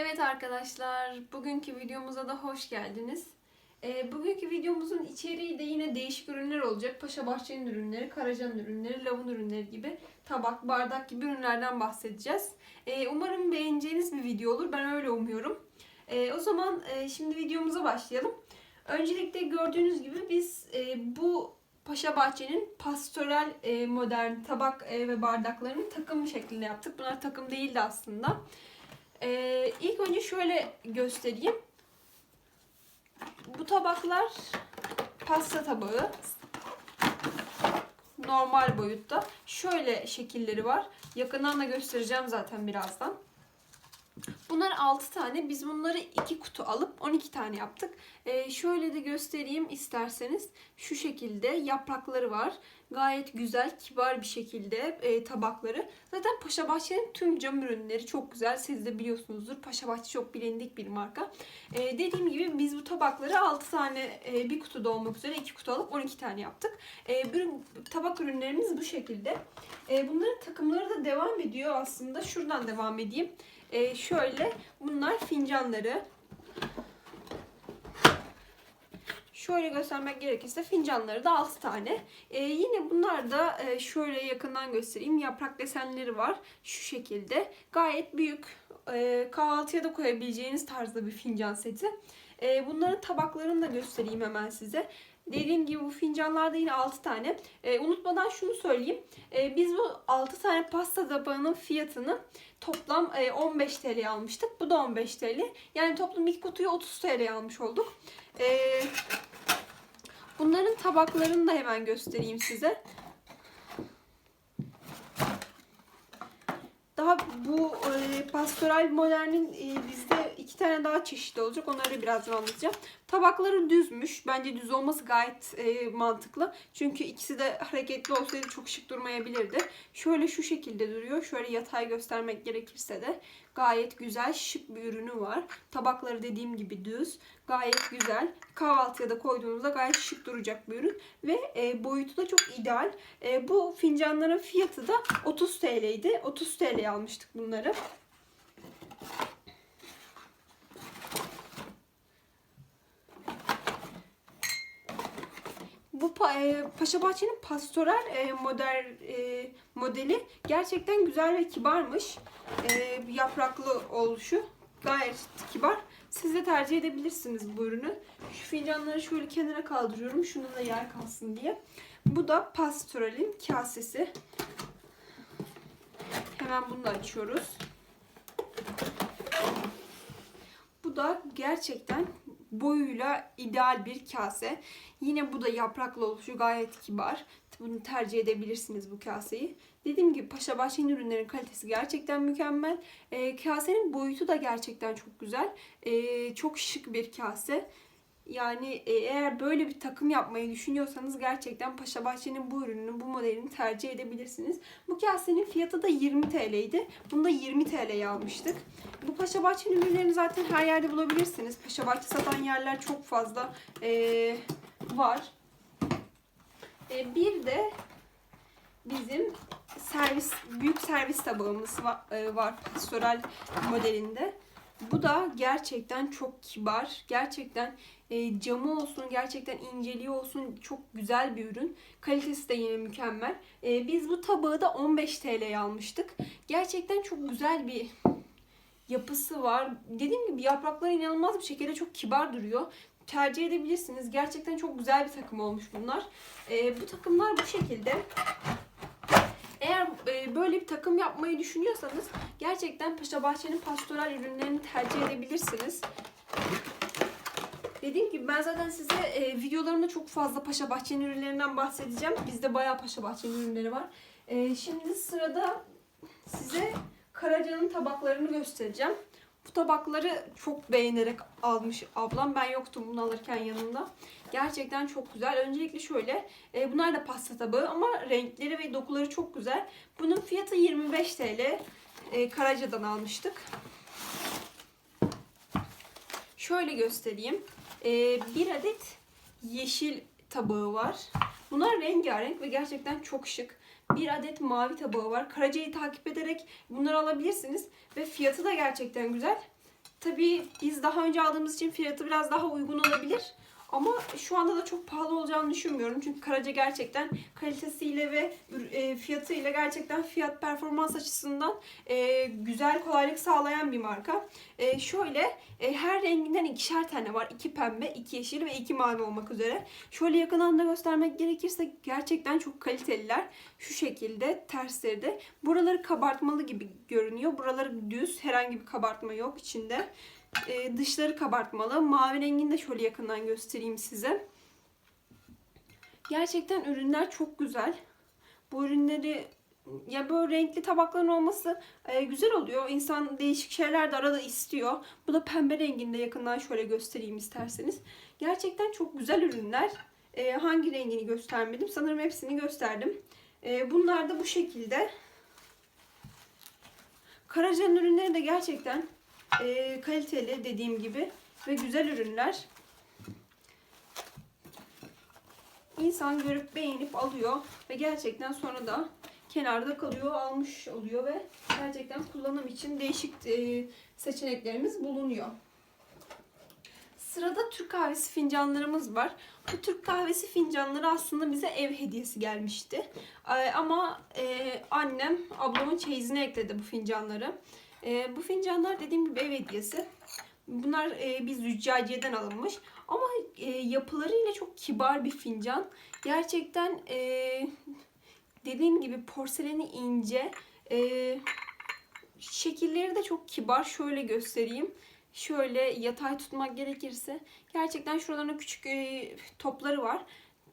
Evet arkadaşlar, bugünkü videomuza da hoş geldiniz. Ee, bugünkü videomuzun içeriği de yine değişik ürünler olacak. Paşa Bahçe'nin ürünleri, Karaca'nın ürünleri, Lav'ın ürünleri gibi tabak, bardak gibi ürünlerden bahsedeceğiz. Ee, umarım beğeneceğiniz bir video olur. Ben öyle umuyorum. Ee, o zaman e, şimdi videomuza başlayalım. Öncelikle gördüğünüz gibi biz e, bu Paşa Bahçe'nin pastoral e, modern tabak e, ve bardaklarını takım şeklinde yaptık. Bunlar takım değildi aslında. Ee, ilk önce şöyle göstereyim. Bu tabaklar pasta tabağı. Normal boyutta. Şöyle şekilleri var. Yakından da göstereceğim zaten birazdan. Bunlar 6 tane. Biz bunları 2 kutu alıp 12 tane yaptık. Ee, şöyle de göstereyim isterseniz. Şu şekilde yaprakları var. Gayet güzel, kibar bir şekilde e, tabakları. Zaten Paşa Bahçe'nin tüm cam ürünleri çok güzel. Siz de biliyorsunuzdur. Paşa Bahçe çok bilindik bir marka. E, dediğim gibi biz bu tabakları 6 tane e, bir kutuda olmak üzere 2 kutu alıp 12 tane yaptık. E, ürün, tabak ürünlerimiz bu şekilde. E, bunların takımları da devam ediyor aslında. Şuradan devam edeyim. E, şöyle bunlar fincanları. Şöyle göstermek gerekirse fincanları da 6 tane. Ee, yine bunlar da e, şöyle yakından göstereyim. Yaprak desenleri var. Şu şekilde. Gayet büyük. E, kahvaltıya da koyabileceğiniz tarzda bir fincan seti. E, bunların tabaklarını da göstereyim hemen size. Dediğim gibi bu fincanlarda yine 6 tane. E, unutmadan şunu söyleyeyim. E, biz bu 6 tane pasta tabağının fiyatını toplam e, 15 TL almıştık. Bu da 15 TL. Yani toplam iki kutuyu 30 TL almış olduk. E, bunların tabaklarını da hemen göstereyim size. Daha bu e, pastoral modernin e, bizde iki tane daha çeşitli olacak. Onları birazdan anlatacağım. Tabakları düzmüş. Bence düz olması gayet e, mantıklı. Çünkü ikisi de hareketli olsaydı çok şık durmayabilirdi. Şöyle şu şekilde duruyor. Şöyle yatay göstermek gerekirse de gayet güzel şık bir ürünü var. Tabakları dediğim gibi düz. Gayet güzel. Kahvaltıya da koyduğunuzda gayet şık duracak bir ürün. Ve e, boyutu da çok ideal. E, bu fincanların fiyatı da 30 TL'ydi. 30 TL almıştık bunları. Bu pa- e, pastoral e, model e, modeli gerçekten güzel ve kibarmış. E, yapraklı oluşu gayet kibar. Siz de tercih edebilirsiniz bu ürünü. Şu fincanları şöyle kenara kaldırıyorum. Şunun da yer kalsın diye. Bu da pastoralin kasesi. Hemen bunu da açıyoruz. Bu da gerçekten boyuyla ideal bir kase. Yine bu da yapraklı oluşu gayet kibar. Bunu tercih edebilirsiniz bu kaseyi. Dediğim gibi Paşa Bahçe'nin ürünlerin kalitesi gerçekten mükemmel. E, kasenin boyutu da gerçekten çok güzel. E, çok şık bir kase. Yani e, eğer böyle bir takım yapmayı düşünüyorsanız gerçekten Paşa Bahçe'nin bu ürününü, bu modelini tercih edebilirsiniz. Bu kasenin fiyatı da 20 TL'ydi. Bunu da 20 TL'ye almıştık. Bu Paşa Bahçe'nin ürünlerini zaten her yerde bulabilirsiniz. Paşa Bahçe satan yerler çok fazla e, var. E, bir de bizim servis büyük servis tabağımız var, e, var pastoral modelinde. Bu da gerçekten çok kibar. Gerçekten e, camı olsun, gerçekten inceliği olsun çok güzel bir ürün. Kalitesi de yine mükemmel. E, biz bu tabağı da 15 TL'ye almıştık. Gerçekten çok güzel bir yapısı var. Dediğim gibi yaprakları inanılmaz bir şekilde çok kibar duruyor. Tercih edebilirsiniz. Gerçekten çok güzel bir takım olmuş bunlar. E, bu takımlar bu şekilde. Eğer e, böyle bir takım yapmayı düşünüyorsanız gerçekten Paşa Bahçe'nin pastoral ürünlerini tercih edebilirsiniz. Ben zaten size e, videolarımda çok fazla Paşa Bahçe'nin ürünlerinden bahsedeceğim. Bizde bayağı Paşa Bahçe'nin ürünleri var. E, şimdi sırada size Karaca'nın tabaklarını göstereceğim. Bu tabakları çok beğenerek almış ablam. Ben yoktum bunu alırken yanında. Gerçekten çok güzel. Öncelikle şöyle. E, bunlar da pasta tabağı ama renkleri ve dokuları çok güzel. Bunun fiyatı 25 TL. E, Karaca'dan almıştık. Şöyle göstereyim. E, bir adet yeşil tabağı var. Bunlar rengarenk ve gerçekten çok şık. Bir adet mavi tabağı var. Karaca'yı takip ederek bunları alabilirsiniz. Ve fiyatı da gerçekten güzel. Tabii biz daha önce aldığımız için fiyatı biraz daha uygun olabilir. Ama şu anda da çok pahalı olacağını düşünmüyorum. Çünkü Karaca gerçekten kalitesiyle ve e, fiyatıyla gerçekten fiyat performans açısından e, güzel kolaylık sağlayan bir marka. E, şöyle her renginden ikişer tane var. İki pembe, iki yeşil ve iki mavi olmak üzere. Şöyle yakından da göstermek gerekirse gerçekten çok kaliteliler. Şu şekilde tersleri de. Buraları kabartmalı gibi görünüyor. Buraları düz. Herhangi bir kabartma yok içinde. E, dışları kabartmalı. Mavi rengini de şöyle yakından göstereyim size. Gerçekten ürünler çok güzel. Bu ürünleri ya böyle renkli tabakların olması e, güzel oluyor. İnsan değişik şeyler de arada istiyor. Bu da pembe renginde yakından şöyle göstereyim isterseniz. Gerçekten çok güzel ürünler. E, hangi rengini göstermedim? Sanırım hepsini gösterdim. E, bunlar da bu şekilde. Karaca'nın ürünleri de gerçekten e, kaliteli dediğim gibi ve güzel ürünler. İnsan görüp beğenip alıyor ve gerçekten sonra da kenarda kalıyor, almış oluyor ve gerçekten kullanım için değişik e, seçeneklerimiz bulunuyor. Sırada Türk kahvesi fincanlarımız var. Bu Türk kahvesi fincanları aslında bize ev hediyesi gelmişti. Ee, ama e, annem ablamın çeyizine ekledi bu fincanları. E, bu fincanlar dediğim gibi ev hediyesi. Bunlar e, bir züccaciyeden alınmış. Ama e, yapılarıyla çok kibar bir fincan. Gerçekten e, dediğim gibi porseleni ince. E, şekilleri de çok kibar. Şöyle göstereyim. Şöyle yatay tutmak gerekirse. Gerçekten şuralarında küçük e, topları var.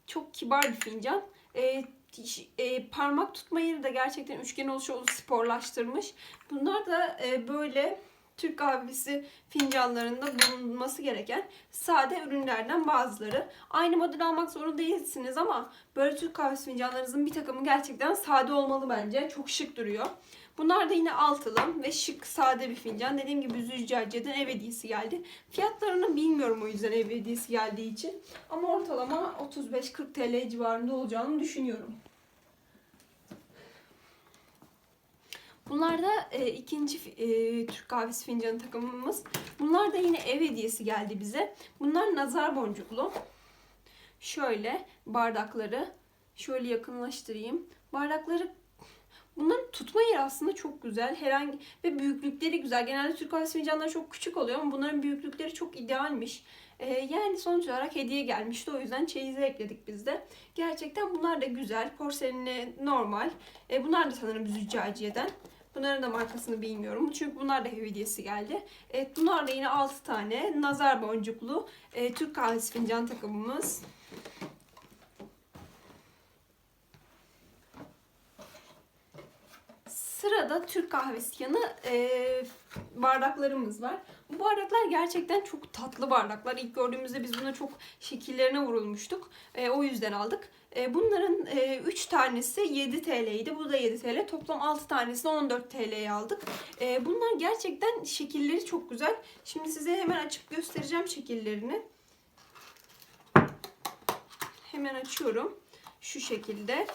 Çok kibar bir fincan. E, e, parmak tutma yeri de gerçekten üçgen oluşu sporlaştırmış. Bunlar da e, böyle Türk kahvesi fincanlarında bulunması gereken sade ürünlerden bazıları. Aynı model almak zorunda değilsiniz ama böyle Türk kahvesi fincanlarınızın bir takımı gerçekten sade olmalı bence. Çok şık duruyor. Bunlar da yine altılı ve şık sade bir fincan. Dediğim gibi Züccaciye'den ev hediyesi geldi. Fiyatlarını bilmiyorum o yüzden ev hediyesi geldiği için. Ama ortalama 35-40 TL civarında olacağını düşünüyorum. Bunlar da e, ikinci e, Türk kahvesi fincanı takımımız. Bunlar da yine ev hediyesi geldi bize. Bunlar nazar boncuklu. Şöyle bardakları şöyle yakınlaştırayım. Bardakları Bunların tutma yeri aslında çok güzel. Herhangi ve büyüklükleri güzel. Genelde Türk kahvesi fincanları çok küçük oluyor ama bunların büyüklükleri çok idealmiş. Ee, yani sonuç olarak hediye gelmişti. O yüzden çeyize ekledik biz de. Gerçekten bunlar da güzel. Porselenli normal. Ee, bunlar da sanırım Züccaciye'den. Bunların da markasını bilmiyorum. Çünkü bunlar da hediyesi geldi. Evet, bunlar da yine 6 tane nazar boncuklu e, Türk kahvesi fincan takımımız. Sırada Türk kahvesi yanı e, bardaklarımız var. Bu bardaklar gerçekten çok tatlı bardaklar. İlk gördüğümüzde biz buna çok şekillerine vurulmuştuk. E, o yüzden aldık. E, bunların 3 tanesi 7 TL'ydi. Bu da 7 TL. Toplam 6 tanesini 14 TL'ye aldık. E, bunlar gerçekten şekilleri çok güzel. Şimdi size hemen açıp göstereceğim şekillerini. Hemen açıyorum. Şu şekilde.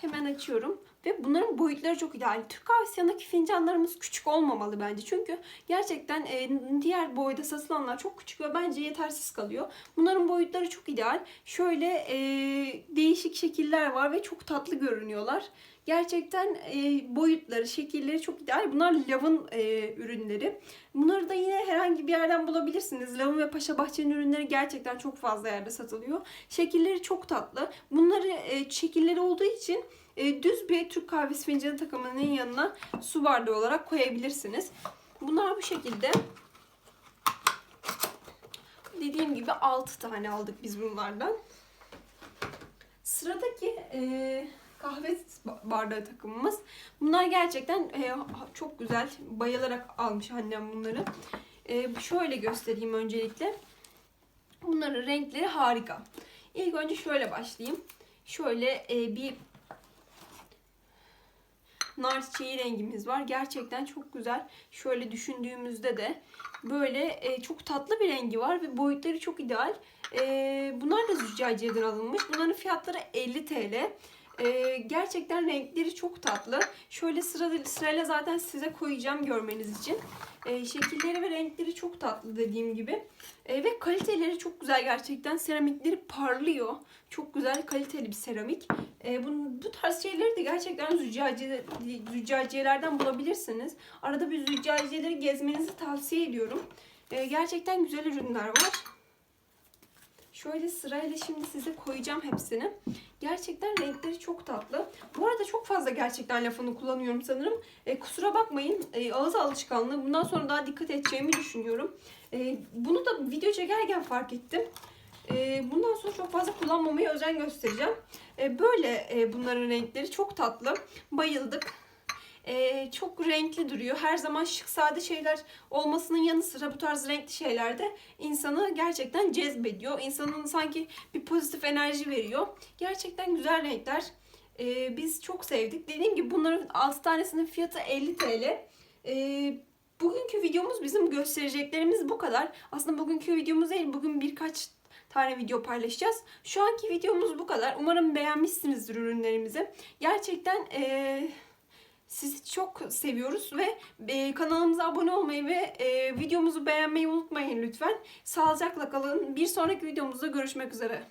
Hemen açıyorum. Ve bunların boyutları çok ideal. Türk kahvesi yanındaki fincanlarımız küçük olmamalı bence. Çünkü gerçekten e, diğer boyda satılanlar çok küçük ve bence yetersiz kalıyor. Bunların boyutları çok ideal. Şöyle e, değişik şekiller var ve çok tatlı görünüyorlar. Gerçekten e, boyutları, şekilleri çok ideal. Bunlar Lav'ın e, ürünleri. Bunları da yine herhangi bir yerden bulabilirsiniz. Lav'ın ve Paşa Bahçe'nin ürünleri gerçekten çok fazla yerde satılıyor. Şekilleri çok tatlı. Bunları e, şekilleri olduğu için e, düz bir Türk kahvesi fincanı takımının yanına su bardağı olarak koyabilirsiniz. Bunlar bu şekilde. Dediğim gibi 6 tane aldık biz bunlardan. Sıradaki e, kahve bardağı takımımız. Bunlar gerçekten e, çok güzel. Bayılarak almış annem bunları. E, şöyle göstereyim öncelikle. Bunların renkleri harika. İlk önce şöyle başlayayım. Şöyle e, bir nar çiçeği rengimiz var. Gerçekten çok güzel. Şöyle düşündüğümüzde de böyle e, çok tatlı bir rengi var ve boyutları çok ideal. E, bunlar da züccaciyeden alınmış. Bunların fiyatları 50 TL. Ee, gerçekten renkleri çok tatlı. Şöyle sıra, sırayla zaten size koyacağım görmeniz için. Ee, şekilleri ve renkleri çok tatlı dediğim gibi. Ee, ve kaliteleri çok güzel gerçekten. Seramikleri parlıyor. Çok güzel kaliteli bir seramik. Ee, bu, bu tarz şeyleri de gerçekten züccaciye, züccaciyelerden bulabilirsiniz. Arada bir züccaciyeleri gezmenizi tavsiye ediyorum. Ee, gerçekten güzel ürünler var. Şöyle sırayla şimdi size koyacağım hepsini. Gerçekten renkleri çok tatlı. Bu arada çok fazla gerçekten lafını kullanıyorum sanırım. E, kusura bakmayın. E, ağız alışkanlığı. Bundan sonra daha dikkat edeceğimi düşünüyorum. E, bunu da video çekerken fark ettim. E, bundan sonra çok fazla kullanmamaya özen göstereceğim. E, böyle e, bunların renkleri çok tatlı. Bayıldık. E, çok renkli duruyor. Her zaman şık sade şeyler olmasının yanı sıra bu tarz renkli şeyler de insanı gerçekten cezbediyor. İnsanın sanki bir pozitif enerji veriyor. Gerçekten güzel renkler. E, biz çok sevdik. Dediğim gibi bunların 6 tanesinin fiyatı 50 TL. E, bugünkü videomuz bizim göstereceklerimiz bu kadar. Aslında bugünkü videomuz değil. Bugün birkaç tane video paylaşacağız. Şu anki videomuz bu kadar. Umarım beğenmişsinizdir ürünlerimizi. Gerçekten eee sizi çok seviyoruz ve e, kanalımıza abone olmayı ve e, videomuzu beğenmeyi unutmayın lütfen. Sağlıcakla kalın. Bir sonraki videomuzda görüşmek üzere.